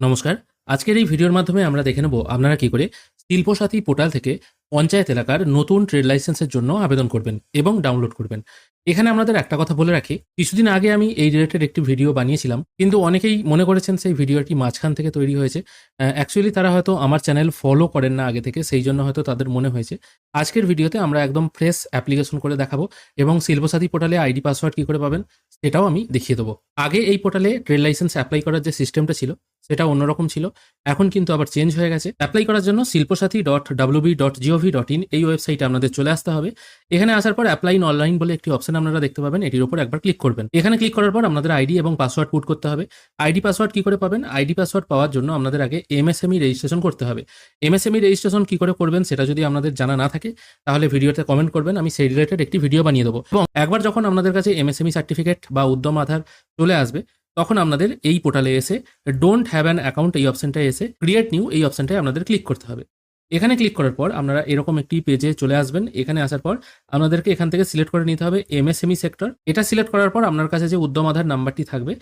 নমস্কার। আজকের এই ভিডিওর মাধ্যমে আমরা দেখে নেব আপনারা কি করে শিল্পসাথী পোর্টাল থেকে পঞ্চায়েত এলাকার নতুন ট্রেড লাইসেন্সের জন্য আবেদন করবেন এবং ডাউনলোড করবেন। এখানে আপনাদের একটা কথা বলে রাখি, কিছুদিন আগে আমি এই রিলেটেড একটি ভিডিও বানিয়েছিলাম, কিন্তু অনেকেই মনে করেছেন সেই ভিডিওটি মাঝখান থেকে তৈরি হয়েছে। অ্যাকচুয়ালি তারা হয়তো আমার চ্যানেল ফলো করেন না আগে থেকে, সেই জন্য হয়তো তাদের মনে হয়েছে। আজকের ভিডিওতে আমরা একদম ফ্রেশ অ্যাপ্লিকেশন করে দেখাবো এবং শিল্পসাথী পোর্টালে আইডি পাসওয়ার্ড কী করে পাবেন সেটাও আমি দেখিয়ে দেবো। আগে এই পোর্টালে ট্রেড লাইসেন্স অ্যাপ্লাই করার যে সিস্টেমটা ছিল সেটা অন্যরকম ছিল। এখন কিন্তু আবার চেঞ্জ হয়ে গেছে। অ্যাপ্লাই করার জন্য Shilpasathi dot WB dot GOV dot in এই ওয়েবসাইটে আপনাদের চলে আসতে হবে। এখানে আসার পর অ্যাপ্লাই ইন অনলাইন বলে একটি অপশন আপনারা দেখতে পাবেন। এটির উপর একবার ক্লিক করবেন। এখানে ক্লিক করার পর আপনাদের আইডি এবং পাসওয়ার্ড পুট করতে হবে। আইডি পাসওয়ার্ড কি করে পাবেন? আইডি পাসওয়ার্ড পাওয়ার জন্য আপনাদের আগে এমএসএমই রেজিস্ট্রেশন করতে হবে। এমএসএমই রেজিস্ট্রেশন কি করে করবেন সেটা যদি আপনাদের জানা না থাকে, তাহলে ভিডিওতে কমেন্ট করবেন। আমি সেই রিলেটেড একটি ভিডিও বানিয়ে দেবো। এবং একবার যখন আপনাদের কাছে এমএসএমই সার্টিফিকেট বা উদ্যম আধার চলে আসবে তখন আপনাদের এই পোর্টালে এসে ডোন্ট হ্যাভ অ্যান অ্যাকাউন্ট এই অপশনটায় এসে ক্রিয়েট নিউ এই অপশনটায় আপনাদের ক্লিক করতে হবে। এখানে ক্লিক করার পর আপনারা এরকম একটি পেজে চলে আসবেন। এখানে আসার পর আপনাদেরকে এখান থেকে সিলেক্ট করে নিতে হবে এমএসএমই সেক্টর এটা সিলেক্ট করার পর আপনার কাছে যে উদ্যম আধার নাম্বারটি থাকবে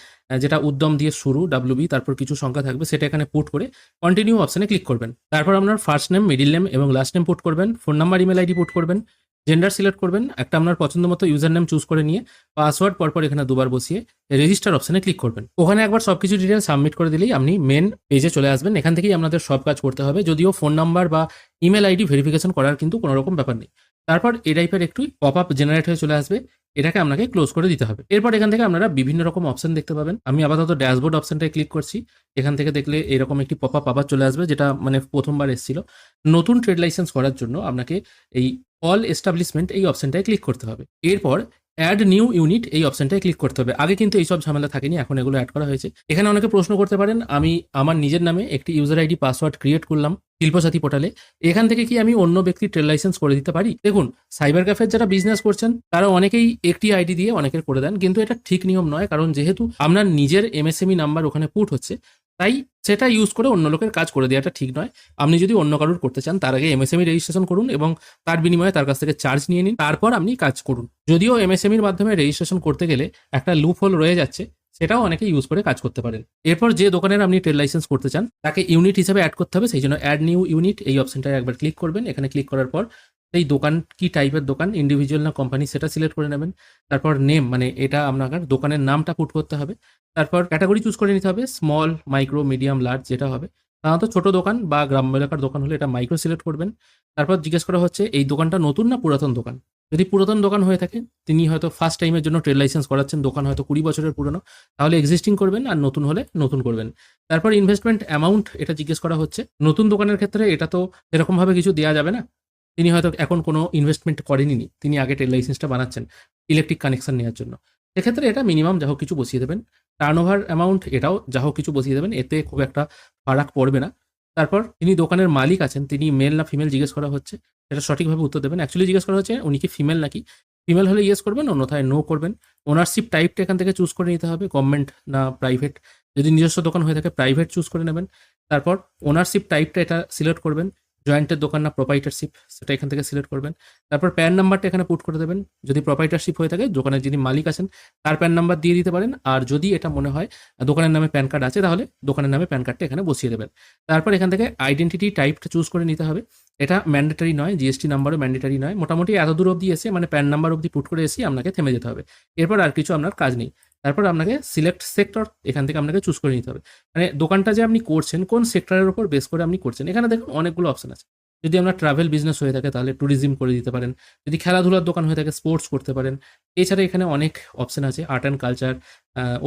যেটা উদ্যম দিয়ে শুরু ডাব্লিউবি তারপর কিছু সংখ্যা থাকবে, সেটা এখানে পুট করে কন্টিনিউ অপশানে ক্লিক করবেন। তারপর আপনার ফার্স্ট নেম মিডিল নেম এবং লাস্ট নেম পুট করবেন phone number email ID put করবেন। জেন্ডার সিলেক্ট করবেন। একটা আপনার পছন্দ মতো ইউজার নেম চুজ করে নিয়ে পাসওয়ার্ড পরপর এখানে দুবার বসিয়ে রেজিস্টার অপশানে ক্লিক করবেন। ওখানে একবার সব কিছু ডিটেল সাবমিট করে দিলেই আপনি মেন পেজে চলে আসবেন। এখান থেকেই আপনাদের সব কাজ করতে হবে। যদিও ফোন নাম্বার বা ইমেল আইডি ভেরিফিকেশন করার কিন্তু কোনো রকম ব্যাপার নেই। তারপর এ টাইপের একটু পপ আপ জেনারেট হয়ে চলে আসবে। এটাকে আপনাকে ক্লোজ করে দিতে হবে। এরপর এখান থেকে আপনারা বিভিন্ন রকম অপশন দেখতে পাবেন। আমি আপাতত ড্যাশবোর্ড অপশনটায় ক্লিক করছি। এখান থেকে দেখলে এরকম একটি পপ আপ আবার চলে আসবে, যেটা মানে প্রথমবার এসেছিল। নতুন ট্রেড লাইসেন্স করার জন্য আপনাকে এই অল এস্টাবলিশমেন্ট এই অপশনটায় ক্লিক করতে হবে। এরপর অ্যাড নিউ ইউনিট এই অপশনটায় ক্লিক করতে হবে। আগে কিন্তু এইসব ঝামেলা থাকেনি, এখন এগুলো অ্যাড করা হয়েছে। এখানে অনেকে প্রশ্ন করতে পারেন, আমি আমার নিজের নামে একটি ইউজার আইডি পাসওয়ার্ড ক্রিয়েট করলাম শিল্পসাথী পোর্টালে এখান থেকে কি আমি অন্য ব্যক্তির ট্রেড লাইসেন্স করে দিতে পারি? দেখুন সাইবার ক্যাফের যারা বিজনেস করছেন তারা অনেকেই একটি আইডি দিয়ে অনেকের করে দেন, কিন্তু এটা ঠিক নিয়ম নয়, কারণ যেহেতু আপনার নিজের এমএসএমই নাম্বার ওখানে পুট হচ্ছে তাই সেটা ইউজ করে অন্য লোকের কাজ করে দেওয়াটা ঠিক নয়। আপনি যদি অন্য কারোর করতে চান, তার আগে এমএসএমই রেজিস্ট্রেশন করুন এবং তার বিনিময়ে তার কাছ থেকে চার্জ নিয়ে নিন। তারপর আপনি কাজ করুন। যদিও এমএসএমইর মাধ্যমে রেজিস্ট্রেশন করতে গেলে একটা লুপ হোল রয়ে যাচ্ছে, সেটাও অনেকে ইউজ করে কাজ করতে পারেন। এরপর যে দোকানের আপনি ট্রেড লাইসেন্স করতে চান, তাকে ইউনিট হিসেবে অ্যাড করতে হবে। সেই জন্য অ্যাড নিউ ইউনিট এই অপশনটায় একবার ক্লিক করবেন। এখানে ক্লিক করার পর সেই দোকান কি টাইপের দোকান? ইন্ডিভিজুয়াল না কোম্পানি সেটা সিলেক্ট করে নেবেন। তারপর নেম মানে এটা আপনার দোকানের নামটা পুট করতে হবে। তারপর ক্যাটাগরি চুজ করে নিতে হবে। স্মল মাইক্রো মিডিয়াম লার্জ যেটা হবে। সাধারণত ছোট দোকান বা গ্রাম্য এলাকার দোকান হলে এটা মাইক্রো সিলেক্ট করবেন। তারপর জিজ্ঞেস করা হচ্ছে, এই দোকানটা নতুন না পুরাতন দোকান? যদি পুরাতন দোকান হয়ে থাকে, তিনি হয়তো ফার্স্ট টাইমের জন্য ট্রেড লাইসেন্স করাচ্ছেন। দোকান হয়তো কুড়ি বছরের পুরনো। তাহলে এক্সিস্টিং করবেন আর নতুন হলে নতুন করবেন। তারপর ইনভেস্টমেন্ট অ্যামাউন্ট এটা জিজ্ঞেস করা হচ্ছে। নতুন দোকানের ক্ষেত্রে এটা তো এরকমভাবে কিছু দেওয়া যাবে না। তিনি হয়তো এখন কোনো ইনভেস্টমেন্ট করেনি তিনি আগে ট্রেড লাইসেন্সটা বানাচ্ছেন ইলেকট্রিক কানেকশন নেওয়ার জন্য। সেক্ষেত্রে এটা মিনিমাম যা হোক কিছু বসিয়ে দেবেন। টার্ন ওভার অ্যামাউন্ট এটাও যা হোক কিছু বসিয়ে দেবেন। এতে খুব একটা ফারাক পড়বে না। তারপর তিনি দোকানের মালিক আছেন। তিনি মেল না ফিমেল জিজ্ঞেস করা হচ্ছে। এটা সঠিকভাবে উত্তর দেবেন। অ্যাকচুয়ালি জিজ্ঞেস করা হচ্ছে, উনি কি ফিমেল নাকি? ফিমেল হলে ইয়েস করবেন, অন্যথায় নো করবেন। ওনারশিপ টাইপটা এখান থেকে চুজ করে নিতে হবে। গভর্নমেন্ট না প্রাইভেট যদি নিজস্ব দোকান হয়ে থাকে প্রাইভেট চুজ করে নেবেন। তারপর ওনারশিপ টাইপটা এটা সিলেক্ট করবেন। জয়েন্টের দোকান না প্রোপাইটারশিপ সেটা এখান থেকে সিলেক্ট করবেন। তারপর প্যান নাম্বারটা এখানে পুট করে দেবেন। যদি প্রোপাইটারশিপ হয়ে থাকে, দোকানের যিনি মালিক আছেন, তার প্যান নাম্বার দিয়ে দিতে পারেন। আর যদি এটা মনে হয়, দোকানের নামে প্যান কার্ড আছে, তাহলে দোকানের নামে প্যান কার্ডটা এখানে বসিয়ে দেবেন। তারপর এখান থেকে আইডেন্টিটি টাইপটা চুজ করে নিতে হবে। এটা ম্যান্ডেটারি নয় জিএসটি নাম্বারও ম্যান্ডেটারি নয়। মোটামুটি এত দূর অবধি এসে মানে প্যান নাম্বার অবধি পুট করে এসে আপনাকে থেমে যেতে হবে। এরপর আর কিছু আপনার কাজ নেই। তারপর আপনাকে সিলেক্ট সেক্টর এখান থেকে আপনাকে চুজ করে নিতে হবে। মানে দোকানটা যে আপনি করছেন, কোন সেক্টরের উপর বেস করে আপনি করছেন, এখানে দেখুন অনেকগুলো অপশন আছে। যদি আপনার ট্রাভেল বিজনেস হয়ে থাকে তাহলে ট্যুরিজম করে দিতে পারেন, যদি খেলাধুলার দোকান হয়ে থাকে স্পোর্টস করতে পারেন। এছাড়া এখানে অনেক অপশন আছে আর্ট অ্যান্ড কালচার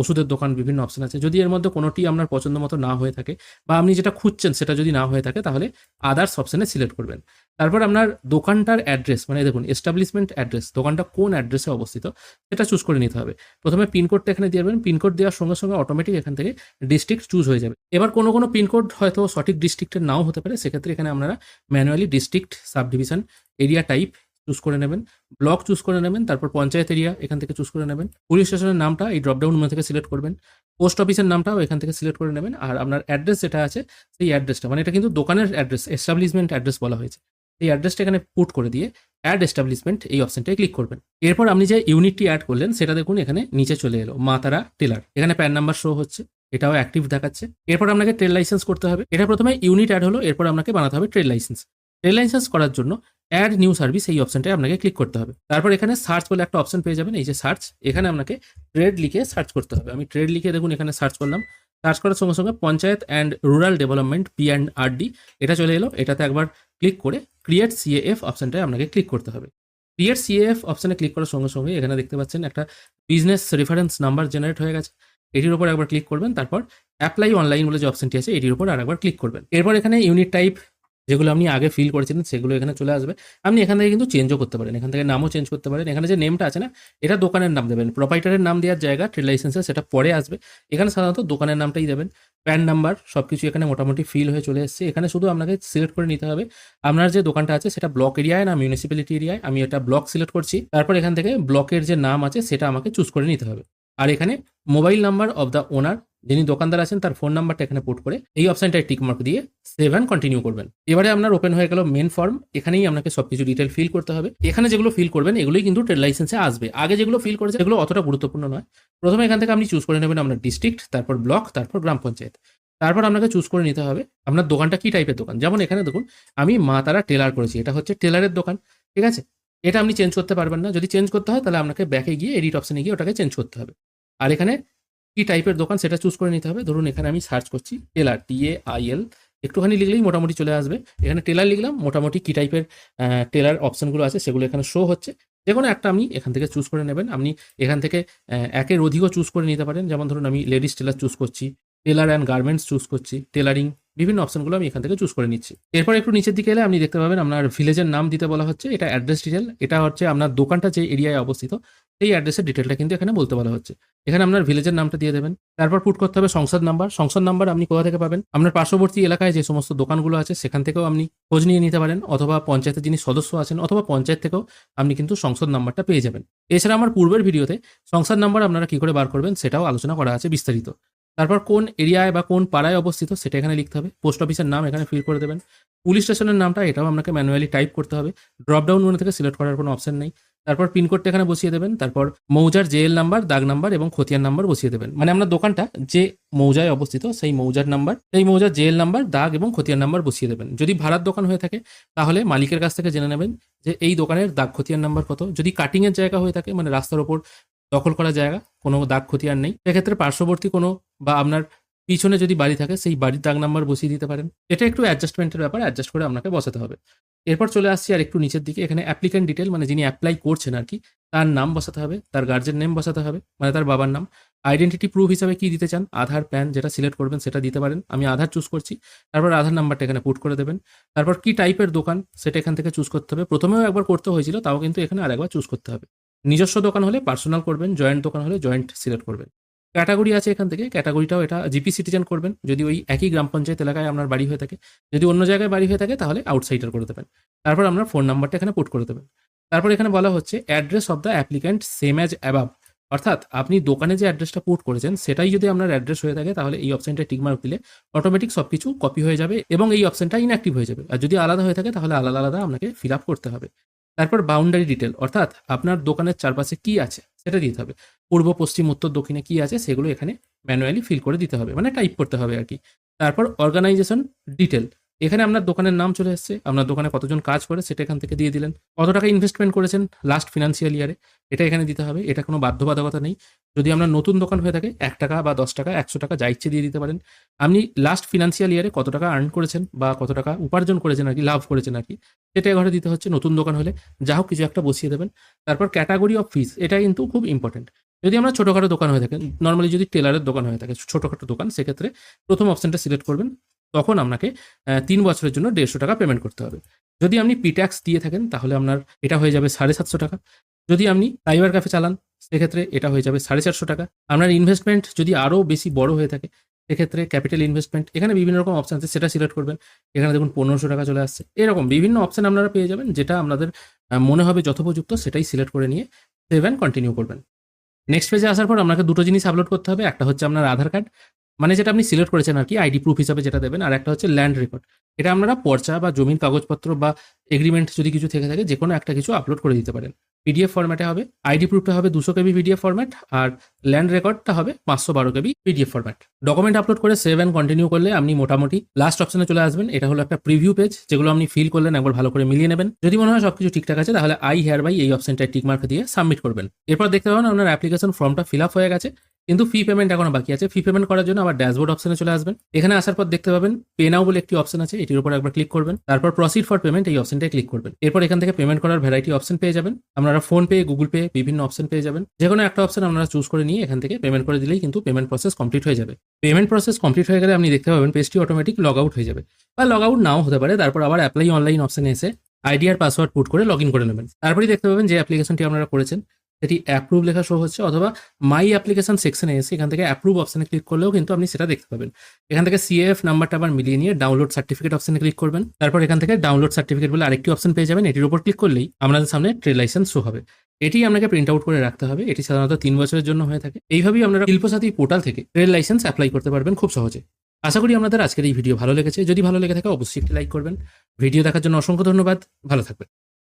ওষুধের দোকান বিভিন্ন অপশন আছে। যদি এর মধ্যে কোনোটি আপনার পছন্দ মতো না হয়ে থাকে বা আপনি যেটা খুঁজছেন সেটা যদি না হয়ে থাকে, তাহলে আদার্স অপশানে সিলেক্ট করবেন। তারপর আপনার দোকানটার অ্যাড্রেস মানে দেখুন এস্টাবলিশমেন্ট অ্যাড্রেস দোকানটা কোন অ্যাড্রেসে অবস্থিত সেটা চুজ করে নিতে হবে। প্রথমে পিনকোডটা এখানে দিয়ে দেবেন। পিনকোড দেওয়ার সঙ্গে সঙ্গে অটোমেটিক এখান থেকে ডিস্ট্রিক্ট চুজ হয়ে যাবে। এবার কোনো কোনো পিনকোড হয়তো সঠিক ডিস্ট্রিক্টের নাও হতে পারে। সেক্ষেত্রে এখানে আপনারা manually district sub division area type choose করে নেবেন। ব্লক চুজ করে নেবেন, তারপর পঞ্চায়েত এরিয়া এখান থেকে চুজ করে নেবেন। পুলিশ স্টেশনের নামটা এই ড্রপডাউন মেনু থেকে সিলেক্ট করবেন। পোস্ট অফিসের নামটাও এখান থেকে সিলেক্ট করে নেবেন। আর আপনার অ্যাড্রেস যেটা আছে, সেই অ্যাড্রেসটা মানে এটা কিন্তু দোকানের অ্যাড্রেস এস্টাবলিশমেন্ট অ্যাড্রেস বলা হয়েছে। এই অ্যাড্রেসটা এখানে পুট করে দিয়ে অ্যাড এস্টাবলিশমেন্ট এই অপশনটায় ক্লিক করবেন। এরপর আপনি যে ইউনিটটি অ্যাড করলেন, সেটা দেখুন, এখানে নিচে চলে এলো, মা তারা টেলার এখানে প্যান নাম্বার শো হচ্ছে, এটাও অ্যাক্টিভ দেখাচ্ছে। এরপর আপনাকে ট্রেড লাইসেন্স করতে হবে। এটা প্রথমে ইউনিট অ্যাড হলো, এরপর আপনাকে বানাতে হবে ট্রেড লাইসেন্স ট্রেড লাইসেন্স করার জন্য অ্যাড নিউ সার্ভিস এই অপশনটায় আপনাকে ক্লিক করতে হবে। তারপর এখানে সার্চ বলে একটা অপশন পেয়ে যাবেন, এই যে সার্চ এখানে আপনাকে ট্রেড লিখে সার্চ করতে হবে। আমি ট্রেড লিখে দেখুন, এখানে সার্চ করলাম। সার্চ করার সঙ্গে সঙ্গে panchayat and rural development P and R D এটা চলে এলো। এটাতে একবার ক্লিক করে ক্রিয়েট সিএএফ অপশনটায় আপনাকে ক্লিক করতে হবে। ক্রিয়েট সিএএফ অপশনে ক্লিক করার সঙ্গে সঙ্গে এখানে দেখতে পাচ্ছেন একটা বিজনেস রেফারেন্স নাম্বার জেনারেট হয়ে গেছে। এটির উপর একবার ক্লিক করবেন, তারপর অ্যাপ্লাই অনলাইন বলে যে অপশনটি আছে, এটির উপর আর একবার ক্লিক করবেন। এরপর এখানে ইউনিট টাইপ যেগুলো আপনি আগে ফিল করেছিলেন, সেগুলো এখানে চলে আসবে। আপনি এখান থেকে কিন্তু চেঞ্জও করতে পারেন। এখান থেকে নামও চেঞ্জ করতে পারেন। এখানে যে নেমটা আছে না, এটা দোকানের নাম দেবেন। প্রোপাইটারের নাম দেওয়ার জায়গা ট্রেড লাইসেন্সে সেটা পরে আসবে। এখানে সাধারণত দোকানের নামটাই দেবেন। প্যান নাম্বার সব কিছু এখানে মোটামুটি ফিল হয়ে চলে এসেছে। এখানে শুধু আপনাকে সিলেক্ট করে নিতে হবে। আপনার যে দোকানটা আছে, সেটা ব্লক এরিয়ায় না মিউনিসিপ্যালিটি এরিয়ায় আমি এটা ব্লক সিলেক্ট করছি। তারপর এখান থেকে ব্লকের যে নাম আছে, সেটা আমাকে চুজ করে নিতে হবে। আর এখানে mobile number of the owner যিনি দোকানদার আছেন, তার ফোন নাম্বারটা এখানে পুট করে এই অপশনটায় টিকমার্ক দিয়ে সেভ অ্যান্ড কন্টিনিউ করবেন। এবারে আপনার ওপেন হয়ে গেল মেন ফর্ম এখানেই আপনাকে সবকিছু ডিটেল ফিল করতে হবে। এখানে যেগুলো ফিল করবেন, এগুলোই কিন্তু ট্রেড লাইসেন্সে আসবে। আগে যেগুলো ফিল করেছে এগুলো অতটা গুরুত্বপূর্ণ নয়। প্রথমে এখান থেকে আপনি চুজ করে নেবেন আপনার ডিস্ট্রিক্ট তারপর ব্লক তারপর গ্রাম পঞ্চায়েত। তারপর আপনাকে চুজ করে নিতে হবে আপনার দোকানটা কি টাইপের দোকান। যেমন এখানে দেখুন, আমি মা তারা টেলার করেছি। এটা হচ্ছে টেলারের দোকান, ঠিক আছে? এটা আপনি চেঞ্জ করতে পারবেন না। যদি চেঞ্জ করতে হয়, তাহলে আপনাকে ব্যাকে গিয়ে এডিট অপশনে গিয়ে ওটাকে চেঞ্জ করতে হবে। আর এখানে কি টাইপের দোকান সেটা চুজ করে নিতে হবে। ধরুন, এখানে আমি সার্চ করছি teller T A I L একটুখানি লিখলেই মোটামুটি চলে আসবে। এখানে টেলার লিখলাম, মোটামুটি কি টাইপের টেলার অপশনগুলো আছে সেগুলো এখানে শো হচ্ছে। যে কোনো একটা আপনি এখান থেকে চুজ করে নেবেন। আপনি এখান থেকে একের অধিকও চুজ করে নিতে পারেন। যেমন ধরুন, আমি লেডিস টেলার চুজ করছি টেলার অ্যান্ড গার্মেন্টস চুজ করছি টেলারিং বিভিন্ন অপশনগুলো আমি এখান থেকে চুজ করে নিচ্ছি। এরপর একটু নিচের দিকে এলে আপনি দেখতে পাবেন, আপনার ভিলেজের নাম দিতে বলা হচ্ছে। এটা অ্যাড্রেস ডিটেল এটা হচ্ছে আপনার দোকানটা যে এরিয়ায় অবস্থিত সেই অ্যাড্রেসের ডিটেলটা কিন্তু এখানে বলতে বলা হচ্ছে। এখানে আপনার ভিলেজের নামটা দিয়ে দেবেন। তারপর পুট করতে হবে সংসদ নাম্বার সংসদ নাম্বার আপনি কোথা থেকে পাবেন? আপনার পার্শ্ববর্তী এলাকায় যে সমস্ত দোকানগুলো আছে, সেখান থেকেও আপনি খোঁজ নিয়ে নিতে পারেন অথবা পঞ্চায়েতের যিনি সদস্য আছেন অথবা পঞ্চায়েত থেকেও আপনি কিন্তু সংসদ নাম্বারটা পেয়ে যাবেন। এছাড়া আমার পূর্বের ভিডিওতে সংসদ নাম্বার আপনারা কী করে বার করবেন সেটাও আলোচনা করা আছে বিস্তারিত। তারপর কোন এরিয়ায় বা কোন পাড়ায় অবস্থিত সেটা এখানে লিখতে হবে। পোস্ট অফিসের নাম এখানে ফিল করে দেবেন। পুলিশ স্টেশনের নামটা এটাও আপনাকে ম্যানুয়ালি টাইপ করতে হবে। ড্রপ ডাউন মেনু থেকে সিলেক্ট করার কোনো অপশন নেই। তারপর পিনকোডটা এখানে বসিয়ে দেবেন। তারপর মৌজার জেএল নাম্বার দাগ নাম্বার এবং খতিয়ান নাম্বার বসিয়ে দেবেন। মানে আপনার দোকানটা যে মৌজায় অবস্থিত সেই মৌজার নাম্বার সেই মৌজার জেএল নাম্বার দাগ এবং খতিয়ান নাম্বার বসিয়ে দেবেন। যদি ভাড়ার দোকান হয়ে থাকে, তাহলে মালিকের কাছ থেকে জেনে নেবেন যে এই দোকানের দাগ খতিয়ান নাম্বার কত। যদি কাটিং এর জায়গা হয়ে থাকে মানে রাস্তার ওপর দখল করা জায়গা, কোনো দাগ খতিয়ান নেই। সেক্ষেত্রে পার্শ্ববর্তী কোনো বা আপনার পিছনে যদি বাড়ি থাকে, সেই বাড়ির দাগ নাম্বার বসিয়ে দিতে পারেন। এটা একটু অ্যাডজাস্টমেন্টের ব্যাপার অ্যাডজাস্ট করে আপনাকে বসাতে হবে। এরপর চলে আসছি আর একটু নিচের দিকে। এখানে অ্যাপ্লিকেন্ট ডিটেল মানে যিনি অ্যাপ্লাই করছেন আর কি, তার নাম বসাতে হবে, তার গার্জেন নেম বসাতে হবে মানে তার বাবার নাম। আইডেন্টিটি প্রুফ হিসাবে কি দিতে চান? আধার প্যান যেটা সিলেক্ট করবেন সেটা দিতে পারেন। আমি আধার চুজ করছি। তারপর আধার নাম্বারটা এখানে পুট করে দেবেন। তারপর কি টাইপের দোকান? সেটা এখান থেকে চুজ করতে হবে। প্রথমেও একবার করতে হয়েছিল, তাও কিন্তু এখানে আরেকবার চুজ করতে হবে। নিজস্ব দোকান হলে পার্সোনাল করবেন জয়েন্ট দোকান হলে জয়েন্ট সিলেক্ট করবেন। ক্যাটাগরি আছে এখান থেকে, ক্যাটাগরিটাও এটা জিপি সিটিজেন করবেন। যদি ওই একই গ্রাম পঞ্চায়েত এলাকায় আপনার বাড়ি হয়ে থাকে, যদি অন্য জায়গায় বাড়ি হয়ে থাকে, তাহলে আউটসাইডার করে দেবেন। তারপর আপনার ফোন নাম্বারটা এখানে পুট করে দেবেন। তারপর এখানে বলা হচ্ছে address of the applicant same as above অর্থাৎ আপনি দোকানে যে অ্যাড্রেসটা পুট করেছেন, সেটাই যদি আপনার অ্যাড্রেস হয়ে থাকে, তাহলে এই অপশনটা টিকমার্ক দিলে অটোমেটিক সব কিছু কপি হয়ে যাবে এবং এই অপশনটা ইনঅ্যাক্টিভ হয়ে যাবে। আর যদি আলাদা হয়ে থাকে, তাহলে আলাদা আলাদা আপনাকে ফিল আপ করতে হবে। তারপর বাউন্ডারি ডিটেল অর্থাৎ আপনার দোকানের চারপাশে কি আছে, সেটা দিতে হবে। পূর্ব, পশ্চিম, উত্তর, দক্ষিণে কি আছে, সেগুলো এখানে ম্যানুয়ালি ফিল করে দিতে হবে মানে টাইপ করতে হবে আর কি। তারপর অর্গানাইজেশন ডিটেল এখানে আপনার দোকানের নাম চলে এসেছে, আপনার দোকানে কতজন কাজ করে সেটা এখান থেকে দিয়ে দিলেন। কত টাকা ইনভেস্টমেন্ট করেছেন লাস্ট ফিনান্সিয়াল ইয়ারে এটা এখানে দিতে হবে, এটা কোনো বাধ্যবাধকতা নেই। যদি আপনার নতুন দোকান হয়ে থাকে, এক টাকা বা দশ টাকা, একশো টাকা যা ইচ্ছে দিয়ে দিতে পারেন। আপনি লাস্ট ফিনান্সিয়াল ইয়ারে কত টাকা আর্ন করেছেন বা কত টাকা উপার্জন করেছেন আর কি, লাভ করেছেন আর কি, সেটা ঘরে দিতে হচ্ছে নতুন দোকান হলে। যা হোক কিছু একটা বসিয়ে দেবেন। তারপর ক্যাটাগরি অফ ফিস এটা কিন্তু খুব ইম্পর্টেন্ট যদি আমরা ছোটোখাটো দোকান হয়ে থাকে নর্মালি যদি টেলারের দোকান হয়ে থাকে, ছোটোখাটো দোকান, সেক্ষেত্রে প্রথম অপশনটা সিলেক্ট করবেন। তখন আপনাকে তিন বছরের জন্য দেড়শো টাকা পেমেন্ট করতে হবে। যদি আপনি পিট্যাক্স দিয়ে থাকেন, তাহলে আপনার এটা হয়ে যাবে সাড়ে সাতশো টাকা। যদি আপনি সাইবার ক্যাফে চালান, সেক্ষেত্রে এটা হয়ে যাবে সাড়ে চারশো টাকা। আপনার ইনভেস্টমেন্ট যদি আরও বেশি বড় হয়ে থাকে, সেক্ষেত্রে ক্যাপিটাল ইনভেস্টমেন্ট এখানে বিভিন্ন রকম অপশন আছে, সেটা সিলেক্ট করবেন। এখানে দেখুন পনেরোশো টাকা চলে আসছে। এরকম বিভিন্ন অপশান আপনারা পেয়ে যাবেন, যেটা আপনাদের মনে হবে যথোপযুক্ত, সেটাই সিলেক্ট করে নিয়ে সেভ অ্যান্ড কন্টিনিউ করবেন। নেক্সট পেজে আসার পর আপনাকে দুটো জিনিস আপলোড করতে হবে। একটা হচ্ছে আপনার আধার কার্ড মানে যেটা আপনি সিলেক্ট করেছেন আর কি আইডি প্রুফ হিসাবে যেটা দেবেন, আর একটা হচ্ছে ল্যান্ড রেকর্ড এটা আপনারা পর্চা বা জমির কাগজপত্র বা এগ্রিমেন্ট যদি কিছু থেকে থাকে যে কোনো একটা কিছু আপলোড করে দিতে পারেন। পিডিএফ ফরম্যাটে হবে আইডি প্রুফটা হবে দুশো কেবি পিডিএফ ফরম্যাট আর ল্যান্ড রেকর্ডটা হবে পাঁচশো বারো KB PDF format document upload করে সেভ অ্যান্ড কন্টিনিউ করলে আপনি মোটামুটি লাস্ট অপশনে চলে আসবেন। এটা হলো একটা প্রিভিউ পেজ যেগুলো আপনি ফিল করলেন, একবার ভালো করে মিলিয়ে নেবেন। যদি মনে হয় সবকিছু ঠিকঠাক আছে, তাহলে আই হেয়ার বাই এই অপশনটায় টিক মার্ক দিয়ে সাবমিট করবেন। এরপর দেখতে পাবেন আপনার অ্যাপ্লিকেশন ফর্মটা ফিল আপ হয়ে গেছে। কিন্তু ফি পেমেন্ট এখনও বাকি আছে। ফি পেমেন্ট করার জন্য আবার ড্যাশবোর্ড অপশনে চলে আসবেন। এখানে আসার পর দেখতে পাবেন পে নাও বলে একটি অপশন আছে, এটির উপর একবার ক্লিক করবেন। তারপর প্রসিড ফর পেমেন্ট এই অপশনটায় ক্লিক করবেন। এরপর এখান থেকে পেমেন্ট করার ভ্যারাইটি অপশন পেয়ে যাবেন। আপনারা ফোন পে গুগল পে বিভিন্ন অপশন পেয়ে যাবেন। যে কোনো একটা অপশন আপনারা চুজ করে নিয়ে এখান থেকে পেমেন্ট করে দিলেই কিন্তু পেমেন্ট প্রসেস কমপ্লিট হয়ে যাবে। পেমেন্ট প্রসেস কমপ্লিট হয়ে গেলে আপনি দেখতে পাবেন পেজটি অটোমেটিক লগ আউট হয়ে যাবে বা লগ আউট নাও হতে পারে। তারপর আবার অ্যাপ্লাই অনলাইন অপশনে এসে আইডি আর পাসওয়ার্ড পুট করে লগ ইন করে নেবেন। তারপরেই দেখতে পাবেন যে অ্যাপ্লিকেশনটি আপনারা করেছেন। সেটি অ্যাপ্রুভ লেখা শো হচ্ছে অথবা মাই অ্যাপ্লিকেশন সেকশনে এসে এখান থেকে অ্যাপ্রুভ অপশনে ক্লিক করলেও কিন্তু আপনি সেটা দেখতে পাবেন। এখান থেকে সিএফ নাম্বারটা আবার মিলিয়ে নিয়ে ডাউনলোড সার্টিফিকেট অপশনে ক্লিক করবেন। তারপর এখান থেকে ডাউনলোড সার্টিফিকেট বলে আরেকটি অপশন পেয়ে যাবেন। এটির উপর ক্লিক করলেই আপনাদের সামনে ট্রেড লাইসেন্স শো হবে। এটি আপনাকে প্রিন্ট আউট করে রাখতে হবে। এটি সাধারণত তিন বছরের জন্য হয়ে থাকে। এইভাবেই আপনারা শিল্পসাথী পোর্টাল থেকে ট্রেড লাইসেন্স অ্যাপ্লাই করতে পারবেন খুব সহজে। আশা করি আপনাদের আজকের এই ভিডিও ভালো লেগেছে। যদি ভালো লেগে থাকে অবশ্যই একটি লাইক করবেন। ভিডিও দেখার জন্য অসংখ্য ধন্যবাদ। ভালো থাকবেন।